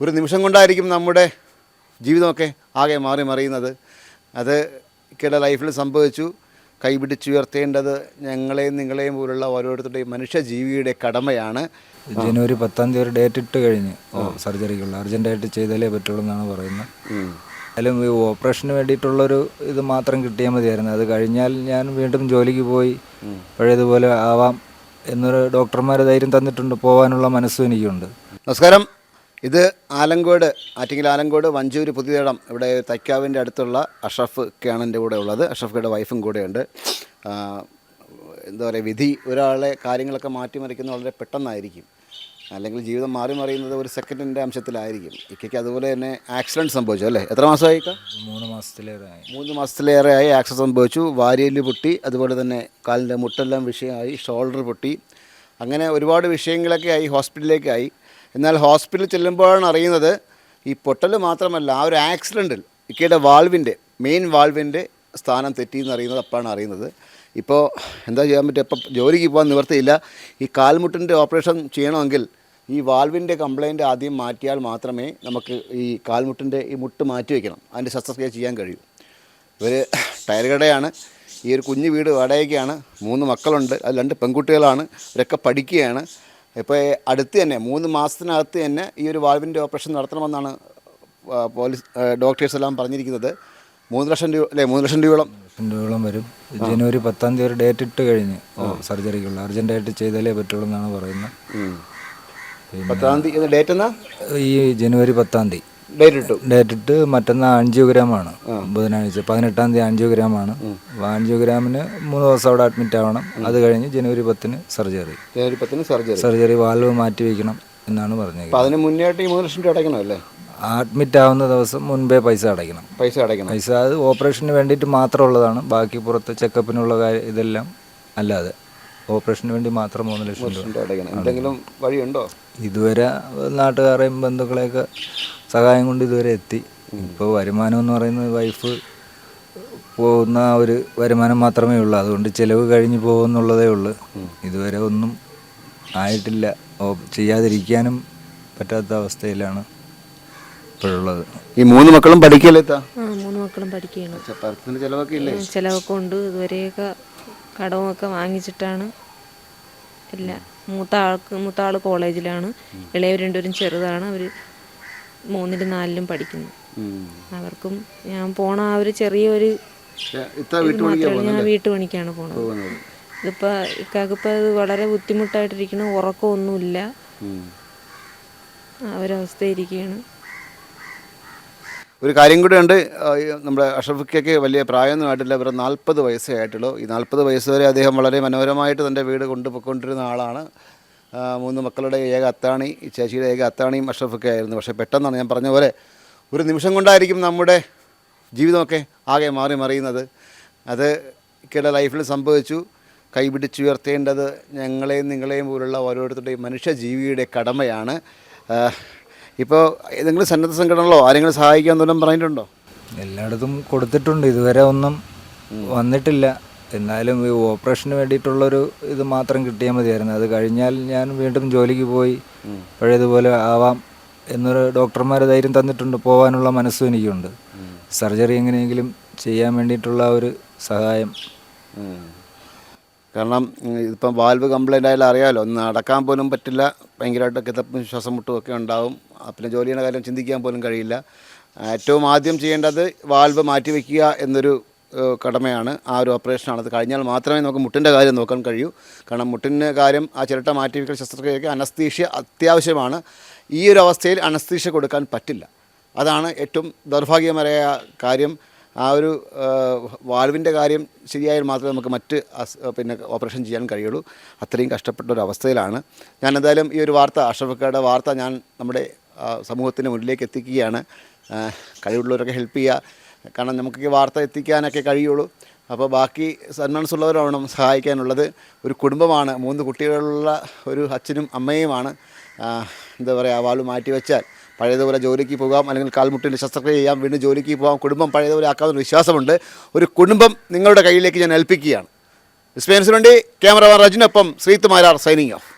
ഒരു നിമിഷം കൊണ്ടായിരിക്കും നമ്മുടെ ജീവിതമൊക്കെ ആകെ മാറി മറിയുന്നത്. അത് ഇക്കയുടെ ലൈഫിൽ സംഭവിച്ചു. കൈപിടിച്ചുയർത്തേണ്ടത് ഞങ്ങളെയും നിങ്ങളെയും പോലുള്ള ഓരോരുത്തരുടെയും മനുഷ്യജീവിയുടെ കടമയാണ്. ജനുവരി പത്താം തീയതി ഒരു ഡേറ്റ് ഇട്ട് കഴിഞ്ഞ്. സർജറിക്കുള്ള. അർജന്റായിട്ട് ചെയ്താലേ പറ്റുള്ളൂ എന്നാണ് പറയുന്നത്. അതിലും ഈ ഓപ്പറേഷന് വേണ്ടിയിട്ടുള്ളൊരു ഇത് മാത്രം കിട്ടിയാൽ മതിയായിരുന്നു. അത് കഴിഞ്ഞാൽ ഞാൻ വീണ്ടും ജോലിക്ക് പോയി പഴയതുപോലെ ആവാം എന്നൊരു ഡോക്ടർമാർ ധൈര്യം തന്നിട്ടുണ്ട്. പോകാനുള്ള മനസ്സും എനിക്കുണ്ട്. നമസ്കാരം. ഇത് ആലങ്കോട് ആറ്റിങ്ങൽ ആലങ്കോട് വഞ്ചൂര് പുതിയടം ഇവിടെ തൈക്കാവിന്റെ അടുത്തുള്ള അഷ്റഫ് ഒക്കെയാണ് എന്റെ കൂടെ ഉള്ളത്. അഷഫ്കയുടെ വൈഫും കൂടെയുണ്ട്. എന്താ പറയുക വിധി ഒരാളെ കാര്യങ്ങളൊക്കെ മാറ്റിമറിക്കുന്ന വളരെ പെട്ടെന്നായിരിക്കും. അല്ലെങ്കിൽ ജീവിതം മാറി മറിയുന്നത് ഒരു സെക്കൻഡിന്റെ അംശത്തിലായിരിക്കും. ഇക്കയ്ക്ക് അതുപോലെ തന്നെ ആക്സിഡന്റ് സംഭവിച്ചു അല്ലേ? എത്ര മാസമായി? മൂന്ന് മാസത്തിലേറെ ആയി മൂന്ന് മാസത്തിലേറെ ആയി ആക്സിഡന്റ് സംഭവിച്ചു. വാരിയൽ പൊട്ടി അതുപോലെ തന്നെ കാലിന്റെ മുട്ടെല്ലാം വിഷയമായി ഷോൾഡർ പൊട്ടി. അങ്ങനെ ഒരുപാട് വിഷയങ്ങളൊക്കെ ആയി ഹോസ്പിറ്റലിലേക്കായി എന്നാൽ ഹോസ്പിറ്റലിൽ ചെല്ലുമ്പോഴാണ് അറിയുന്നത് ഈ പൊട്ടൽ മാത്രമല്ല ആ ഒരു ആക്സിഡന്റിൽ ഇക്കയുടെ വാൾവിന്റെ മെയിൻ വാൾവിന്റെ സ്ഥാനം തെറ്റിയെന്ന് അറിയുന്നത് അപ്പോഴാണ് അറിയുന്നത്. ഇപ്പോൾ എന്താ ചെയ്യാൻ പറ്റുക? ഇപ്പം ജോലിക്ക് പോകാൻ നിവർത്തിയില്ല ഈ കാൽമുട്ടിന്റെ ഓപ്പറേഷൻ ചെയ്യണമെങ്കിൽ ഈ വാൾവിന്റെ കംപ്ലൈന്റ് ആദ്യം മാറ്റിയാൽ മാത്രമേ നമുക്ക് ഈ കാൽമുട്ടിന്റെ ഈ മുട്ട് മാറ്റി വയ്ക്കണം. അതിന്റെ ശസ്ത്രക്രിയ ചെയ്യാൻ കഴിയൂ. ഇവർ ടയർ കടയാണ് ഈ ഒരു കുഞ്ഞു വീട് വാടകയ്ക്കാണ്. മൂന്ന് മക്കളുണ്ട്. അത് രണ്ട് പെൺകുട്ടികളാണ്. ഇവരൊക്കെ പഠിക്കുകയാണ്. ഇപ്പോൾ അടുത്ത് തന്നെ മൂന്ന് മാസത്തിനകത്ത് തന്നെ ഈ ഒരു വാൾവിന്റെ ഓപ്പറേഷൻ നടത്തണമെന്നാണ് പോലീസ് ഡോക്ടേഴ്സ് എല്ലാം പറഞ്ഞിരിക്കുന്നത്. മൂന്ന് ലക്ഷം രൂപ അല്ലേ മൂന്ന് ലക്ഷം രൂപയോളം? ലക്ഷം രൂപയോളം വരും. ജനുവരി പത്താം തീയതി ഒരു ഡേറ്റ് ഇട്ട് കഴിഞ്ഞ് സർജറിക്കുള്ള. അർജന്റായിട്ട് ചെയ്താലേ പറ്റുള്ളൂ എന്നാണ് പറയുന്നത്. പത്താം തീയതി ഡേറ്റ് എന്നാ? ഈ ജനുവരി പത്താം തീയതി. ഡേറ്റ് ഇട്ടു. ഡേറ്റ് ഇട്ട് മറ്റന്നാൾ ആൻജിയോഗ്രാമാണ് ബുധനാഴ്ച പതിനെട്ടാം തീയതി ആൻജിയോഗ്രാമാണ് അഞ്ചു ആൻജിയോഗ്രാമിന് മൂന്ന് ദിവസം അവിടെ അഡ്മിറ്റ് ആവണം. അത് കഴിഞ്ഞ് ജനുവരി പത്തിന് സർജറി. ജനുവരി പത്തിന് സർജറി. സർജറി വാൽവ് മാറ്റി വെക്കണം എന്നാണ് പറഞ്ഞത് അതിന് ഈ മൂന്ന് ലക്ഷം രൂപ അടയ്ക്കണം അല്ലേ? അഡ്മിറ്റ് ആവുന്ന ദിവസം മുൻപേ പൈസ അടയ്ക്കണം. പൈസ അടയ്ക്കണം. പൈസ അത് ഓപ്പറേഷന് വേണ്ടിയിട്ട് മാത്രമുള്ളതാണ്. ബാക്കി പുറത്ത് ചെക്കപ്പിനുള്ള കാര്യം ഇതെല്ലാം അല്ലാതെ. ഓപ്പറേഷന് വേണ്ടി മാത്രം മൂന്ന് ലക്ഷം രൂപ. രൂപ അടയ്ക്കണം. എന്തെങ്കിലും വഴിയുണ്ടോ? ഇതുവരെ നാട്ടുകാരെയും ബന്ധുക്കളെയൊക്കെ സഹായം കൊണ്ട് ഇതുവരെ എത്തി. ഇപ്പോൾ വരുമാനം എന്ന് പറയുന്നത് വൈഫ് പോകുന്ന ഒരു വരുമാനം മാത്രമേ ഉള്ളൂ. അതുകൊണ്ട് ചിലവ് കഴിഞ്ഞ് പോകുന്നുള്ളതേ ഉള്ളൂ. ഇതുവരെ ഒന്നും ആയിട്ടില്ല. ഓ- ചെയ്യാതിരിക്കാനും പറ്റാത്ത അവസ്ഥയിലാണ് ഇപ്പോഴുള്ളത്. ഈ മൂന്ന് മക്കളും പഠിക്കലെത്താ ആ മൂന്ന് മക്കളും പഠിക്കുകയാണ്. പരത്തിന് ചിലവൊക്കെ ഇല്ലേ? ചിലവൊക്കെ ഉണ്ട്. ഇതുവരെയൊക്കെ ഒക്കെ വാങ്ങിച്ചിട്ടാണ് ഇല്ല. മൂത്ത ആൾക്ക് മൂത്ത ആൾ കോളേജിലാണ്. ഇളയവർ രണ്ടുപേരും ചെറുതാണ്. അവർ മൂന്നിലും നാലിലും പഠിക്കുന്നു. അവർക്കും ഞാൻ പോണ ആ ഒരു ചെറിയൊരു ഇത് മാത്രമേ ഞാൻ വീട്ടുപണിക്കാണ് പോണത്. ഇതിപ്പോൾ ഇക്കാക്കിപ്പോൾ ഇത് വളരെ ബുദ്ധിമുട്ടായിട്ടിരിക്കണം ഉറക്കമൊന്നുമില്ല. ആ ഒരവസ്ഥയിരിക്കുകയാണ് ഒരു കാര്യം കൂടെ ഉണ്ട്. നമ്മുടെ അഷഫിക്കൊക്കെ വലിയ പ്രായമൊന്നും ആയിട്ടില്ല. വെറും നാൽപ്പത് വയസ്സേ ആയിട്ടുള്ളൂ. ഈ നാൽപ്പത് വയസ്സ് വരെ അദ്ദേഹം വളരെ മനോഹരമായിട്ട് തന്റെ വീട് കൊണ്ടുപോയിക്കൊണ്ടിരുന്ന ആളാണ്. മൂന്ന് മക്കളുടെ ഏക അത്താണി ചേച്ചിയുടെ ഏക അത്താണിയും അഷഫൊക്കെ ആയിരുന്നു. പക്ഷേ പെട്ടെന്നാണ് ഞാൻ പറഞ്ഞ പോലെ ഒരു നിമിഷം കൊണ്ടായിരിക്കും നമ്മുടെ ജീവിതമൊക്കെ ആകെ മാറി മറിയുന്നത്. അത് ഇക്കയുടെ ലൈഫിൽ സംഭവിച്ചു. കൈപിടിച്ചുയർത്തേണ്ടത് ഞങ്ങളെയും നിങ്ങളെയും പോലുള്ള ഓരോരുത്തരുടെയും മനുഷ്യജീവിയുടെ കടമയാണ്. ഇപ്പോൾ ഏതെങ്കിലും സന്നദ്ധ സംഘടനകളോ ആരെങ്കിലും സഹായിക്കാൻ വല്ലതും പറഞ്ഞിട്ടുണ്ടോ? എല്ലായിടത്തും കൊടുത്തിട്ടുണ്ട്. ഇതുവരെ ഒന്നും വന്നിട്ടില്ല. എന്നാലും ഈ ഓപ്പറേഷന് വേണ്ടിയിട്ടുള്ളൊരു ഇത് മാത്രം കിട്ടിയാൽ മതിയായിരുന്നു. അത് കഴിഞ്ഞാൽ ഞാൻ വീണ്ടും ജോലിക്ക് പോയി പഴയതുപോലെ ആവാം എന്നൊരു ഡോക്ടർമാർ ധൈര്യം തന്നിട്ടുണ്ട്. പോകാനുള്ള മനസ്സും എനിക്കുണ്ട്. സർജറി എങ്ങനെയെങ്കിലും ചെയ്യാൻ വേണ്ടിയിട്ടുള്ള ഒരു സഹായം. കാരണം ഇതിപ്പം വാൽവ് കംപ്ലൈന്റ് ആയാലും അറിയാമല്ലോ ഒന്ന് നടക്കാൻ പോലും പറ്റില്ല ഭയങ്കരമായിട്ട് കിതപ്പും ശ്വാസം മുട്ടും ഒക്കെ ഉണ്ടാവും. പിന്നെ ജോലി ചെയ്യുന്ന കാര്യം ചിന്തിക്കാൻ പോലും കഴിയില്ല. ഏറ്റവും ആദ്യം ചെയ്യേണ്ടത് വാൽവ് മാറ്റി വയ്ക്കുക എന്നൊരു കടമയാണ്. ആ ഒരു ഓപ്പറേഷനാണ് അത് കഴിഞ്ഞാൽ മാത്രമേ നമുക്ക് മുട്ടിന്റെ കാര്യം നോക്കാൻ കഴിയൂ. കാരണം മുട്ടിന്റെ കാര്യം ആ ചിരട്ട മാറ്റി വയ്ക്കൽ ശസ്ത്രക്രിയയ്ക്ക് അനസ്തീഷ്യ അത്യാവശ്യമാണ്. ഈ ഒരു അവസ്ഥയിൽ അനസ്തീഷ്യ കൊടുക്കാൻ പറ്റില്ല. അതാണ് ഏറ്റവും ദൗർഭാഗ്യമായ കാര്യം. ആ ഒരു വാൽവിന്റെ കാര്യം ശരിയായാൽ മാത്രമേ നമുക്ക് മറ്റ് പിന്നെ ഓപ്പറേഷൻ ചെയ്യാൻ കഴിയുള്ളൂ. അത്രയും കഷ്ടപ്പെട്ട ഒരു അവസ്ഥയിലാണ്. ഞാൻ എന്തായാലും ഈ ഒരു വാർത്ത അഷഫക്കയുടെ വാർത്ത ഞാൻ നമ്മുടെ സമൂഹത്തിന്റെ മുന്നിലേക്ക് എത്തിക്കുകയാണ്. കഴിവുള്ളവരൊക്കെ ഹെൽപ്പ് ചെയ്യുക. കാരണം നമുക്ക് വാർത്ത എത്തിക്കാനൊക്കെ കഴിയുള്ളൂ. അപ്പോൾ ബാക്കി സന്മനസ്സുള്ളവരാവണം സഹായിക്കാനുള്ളത്. ഒരു കുടുംബമാണ് മൂന്ന് കുട്ടികളുള്ള ഒരു അച്ഛനും അമ്മയുമാണ്. എന്താ പറയുക വാൽ മാറ്റിവെച്ചാൽ പഴയതുപോലെ ജോലിക്ക് പോകാം അല്ലെങ്കിൽ കാൽമുട്ടിന് ശസ്ത്രക്രിയ ചെയ്യാം വീണ്ടും ജോലിക്ക് പോകാം കുടുംബം പഴയതുപോലെ ആക്കാമെന്ന് വിശ്വാസമുണ്ട്. ഒരു കുടുംബം നിങ്ങളുടെ കയ്യിലേക്ക് ഞാൻ ഏൽപ്പിക്കുകയാണ്. വിസ്മയൻസിന് വേണ്ടി ക്യാമറമാൻ റജിനൊപ്പം ശ്രീത്തുമാരാർ സൈനിങ് ഓഫ്.